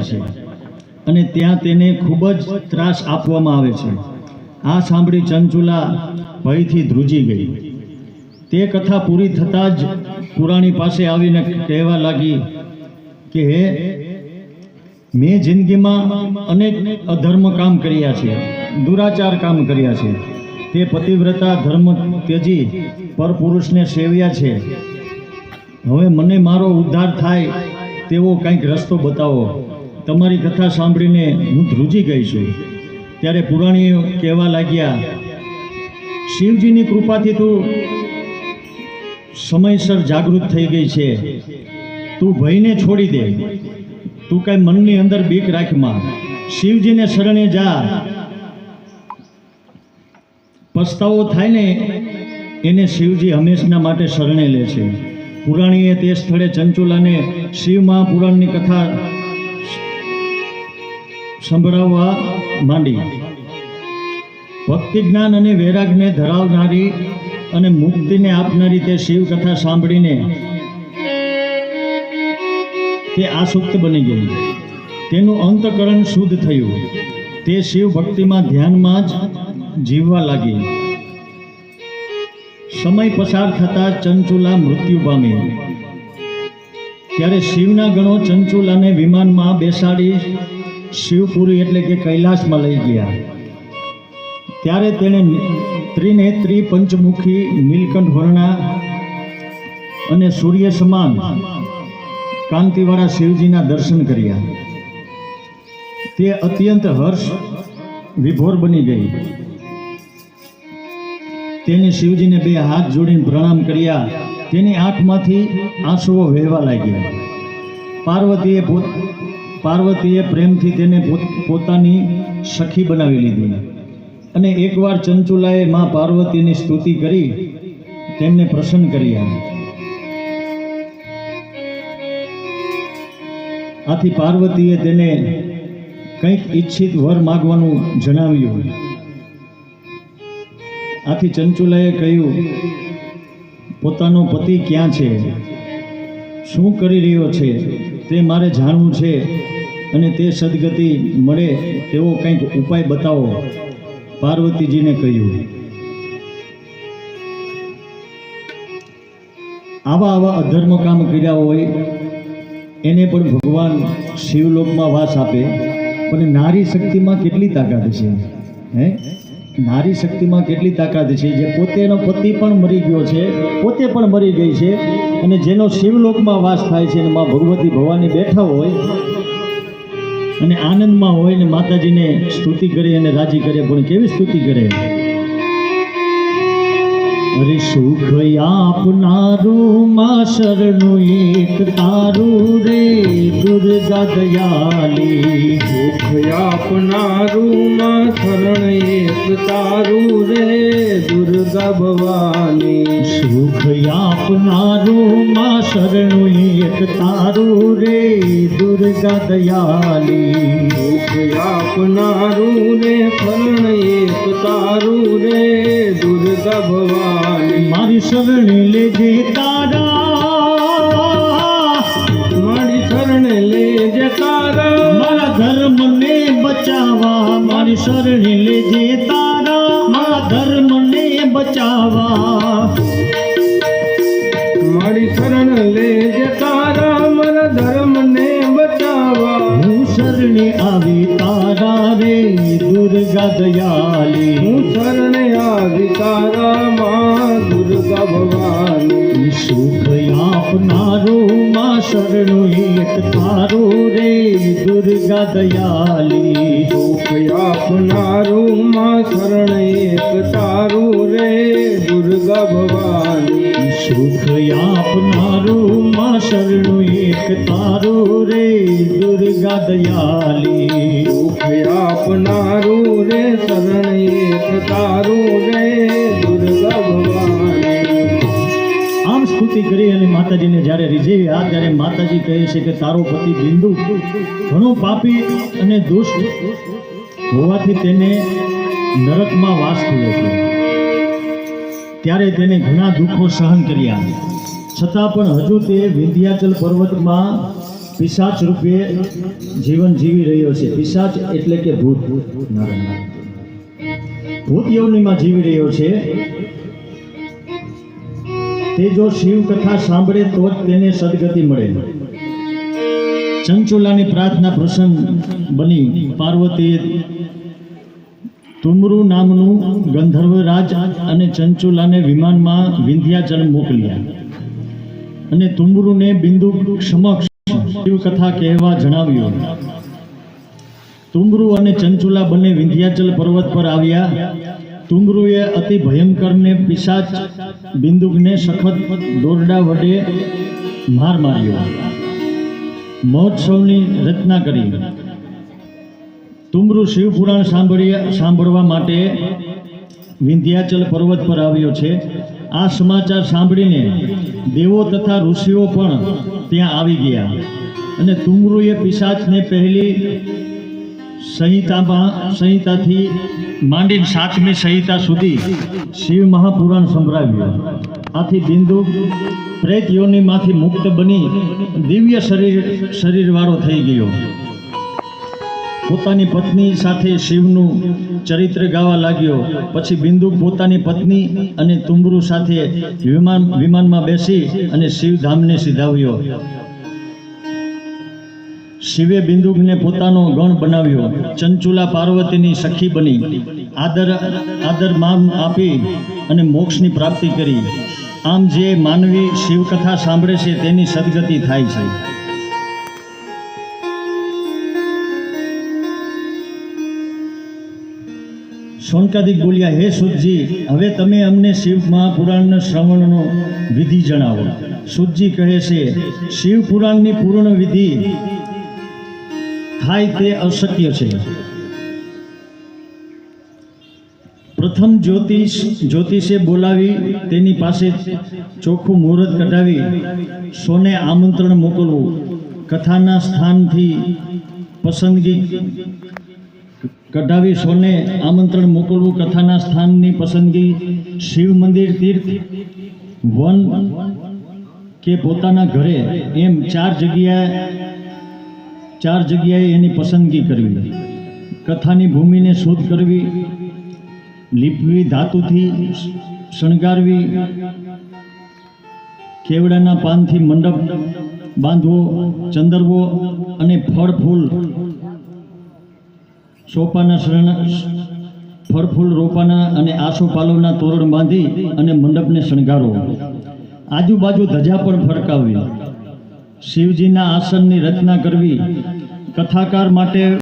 છે. અને ત્યાં તેને ખૂબ જ ત્રાસ આપવામાં આવે છે. આ સાંભળી ચંચુલા ભયથી ધ્રુજી ગઈ. તે કથા પૂરી થતાં જ પુરાણી પાસે આવીને કહેવા લાગી કે મેં જિંદગીમાં અનેક અધર્મ કામ કર્યા છે, દુરાચાર કામ કર્યા છે. તે પતિવ્રતા, ધર્મ ત્યજી, પરપુરુષને સેવ્યા છે. હવે મને મારો ઉદ્ધાર થાય તેવો કંઈક રસ્તો બતાવો. તમારી કથા સાંભળીને હું ધ્રુજી ગઈ છું. ત્યારે પુરાણીઓ કહેવા લાગ્યા, શિવજીની કૃપાથી તું સમયસર જાગૃત થઈ ગઈ છે. તું ભયને છોડી દે. તું કઈ મનની અંદર બીક રાખમાં શિવજીને શરણે જા. પસ્તાવો થાય ને એને શિવજી હંમેશના માટે શરણે લે છે. પુરાણીએ તે સ્થળે ચંચુલાને શિવ મહાપુરાણની કથા સંભળાવવા માંડી. ભક્તિ જ્ઞાન અને વૈરાગને ધરાવનારી અને મુક્તિને આપનારી તે શિવ કથા સાંભળીને તે આસુક્ત બની ગઈ. તેનું અંતકરણ શુદ્ધ થયું. તે શિવ ભક્તિમાં ધ્યાનમાં જ જીવવા લાગી. સમય પસાર થતાં ચંચુલા મૃત્યુ પામી. ત્યારે શિવના ગણો ચંચુલાને વિમાનમાં બેસાડી શિવપુરી એટલે કે કૈલાસમાં લઈ ગયા. ત્યારે તેણે ત્રિનેત્રી પંચમુખી, નીલકંઠ વર્ણા અને સૂર્ય સમાન કાંતિવાળા શિવજીના દર્શન કર્યા. તે અત્યંત હર્ષ વિભોર બની ગઈ. તેને શિવજીને બે હાથ જોડીને પ્રણામ કર્યા. તેની આંખમાંથી આંસુઓ વહેવા લાગ્યા. પાર્વતીએ પોત પાર્વતીએ પ્રેમથી તેને પોત- પોતાની સખી બનાવી લીધી. અને એકવાર ચંચુલાએ મા પાર્વતીની સ્તુતિ કરી, તેમને પ્રસન્ન કર્યા આથી પાર્વતીએ તેને કંઈક ઈચ્છિત વર માગવાનું જણાવ્યું આથી ચંચુલાએ કહ્યું, પોતાનો પતિ ક્યાં છે? શું કરી રહ્યો છે? તે મારે જાણવું છે. અને તે સદગતિ મળે તેવો કંઈક ઉપાય બતાવો. પાર્વતીજીને કહ્યું. આવા આવા અધર્મ કામ કર્યા હોય, એને પણ ભગવાન શિવલોકમાં વાસ આપે. પણ નારી શક્તિમાં કેટલી તાકાત છે? હે? નારી શક્તિમાં કેટલી તાકાત છે? જે પોતેનો પતિ પણ મરી ગયો છે, પોતે પણ મરી ગઈ છે, અને જેનો શિવલોકમાં વાસ થાય છે અને માં ભગવતી ભવાની બેઠા હોય અને આનંદમાં હોય ને માતાજીને સ્તુતિ કરે અને રાજી કરે પણ કેવી સ્તુતિ કરે અરે સુખ આપનારું માં શરણું એક તારું રે. દુર્ગા દયાલી. સુખ આપનારું માં શરણ એક તારું રે. દુર્ગા ભવાની. સુખ આપનારું માં શરણું એક તારું રે. દુર્ગા દયાલી. સુખ આપનારું રે શરણ એક તારું રે. દુર્ગા ભવાની. મારી શરણે લેજે તારા, મારી શરણ લેજે તારા. મારા ધર્મને બચાવવા, મારી શરણે લેજે તારા. મારા ધર્મને બચાવવા. મારી શરણ લેજે તારા, મારા ધર્મને બચાવવા. હું શરણે આવી તારા રે, દુર્ગા દયાલી. હું શરણે આવી તારા આપનારું માં શરણું એક તારું રે દુર્ગા દયાલી આપનારું માં શરણ એક તારું રે દુર્ગા ભવાની. સુખ આપનારું માં શરણું એક તારું રે દુર્ગા દયાલી સુખ આપનારું રે શરણ એક તારું સ્તુતિ કરી અને માતાજીને જ્યારે રીઝવ્યા ત્યારે માતાજી કહે છે કે તારો પતિ બિંદુ ઘણો પાપી અને દુષ્ટ હોવાથી તેને નરકમાં વાસ થયો હતો ત્યારે તેને ઘણા દુઃખો સહન કર્યા. છતાં પણ હજુ તે વિંધ્યાચલ પર્વતમાં પિશાચ રૂપે જીવન જીવી રહ્યો છે. પિશાચ એટલે કે ભૂત, નારાયણ. ભૂત યોનિમાં જીવી રહ્યો છે. તે જો શિવ કથા સાંભળે તો જ તેને સદગતિ મળે. ચંચુલાની પ્રાર્થના પ્રસન્ન બની. પાર્વતીએ તુમરુ નામનું ગંધર્વરાજ અને ચંચુલાને વિમાનમાં વિંધ્યાચલ મોકલ્યા. અને તુમરુને બિંદુ સમક્ષ શિવ કથા કહેવા જણાવ્યું. તુમરુ અને ચંચુલા બંને વિંધ્યાચલ પર્વત પર આવ્યા. તુમરુએ અતિ ભયંકરને પિશાચ બિંદુકને સખત દોરડા વડે માર માર્યો. મહોત્સવની રચના કરી. તુમરુ શિવપુરાણ સાંભળી સાંભળવા માટે વિંધ્યાચલ પર્વત પર આવ્યો છે. આ સમાચાર સાંભળીને દેવો તથા ઋષિઓ પણ ત્યાં આવી ગયા. અને તુમરુએ પિશાચને પહેલી સંહિતામાં, સંહિતાથી માંડીને સાતમી સંહિતા સુધી શિવ મહાપુરાણ સંભળાવ્યું. આથી બિંદુ પ્રેત યોનિમાંથી મુક્ત બની દિવ્ય શરીર, શરીરવાળો થઈ ગયો. પોતાની પત્ની સાથે શિવનું ચરિત્ર ગાવા લાગ્યો. પછી બિંદુ પોતાની પત્ની અને તુમરુ સાથે વિમાન, વિમાનમાં બેસી અને શિવધામને સીધાવ્યો. શિવે બિંદુને પોતાનો ગણ બનાવ્યો. ચંચુલા પાર્વતીની સખી બની. આદર આદર માન આપી અને મોક્ષની પ્રાપ્તિ કરી. આમ જે માનવી શિવકથા સાંભળે છે તેની સદગતિ થાય છે. સોનકાદિક બોલ્યા, હે સુતજી હવે તમે અમને શિવ મહાપુરાણના શ્રવણનો વિધિ જણાવો. સુતજી કહે છે, શિવ પુરાણની પૂર્ણ વિધિ થાય તે અશક્ય છે. પ્રથમ જ્યોતિષ જ્યોતિષે બોલાવી, તેની પાસે ચોખ્ખું મુહૂર્ત કઢાવી, સોને આમંત્રણ મોકલવું, કથાના સ્થાનથી પસંદગી કઢાવી, સોને આમંત્રણ મોકલવું, કથાના સ્થાનની પસંદગી, શિવ મંદિર તીર્થ, વન કે પોતાના ઘરે, એમ ચાર જગ્યાએ ચાર જગ્યાએ એની પસંદગી કરવી. કથાની ભૂમિને શુદ્ધ કરવી, લીપવી ધાતુથી શણગારવી, કેવડાના પાનથી મંડપ બાંધવો, ચંદરવો અને ફળ ફૂલ સોપાના શરણ ફળ ફૂલ રોપાના અને આસોપાલોના તોરણ બાંધી અને મંડપને શણગારવો. આજુબાજુ ધજા પણ ફરકાવવી. શિવજીના આસનની રચના કરવી કથાકાર માટે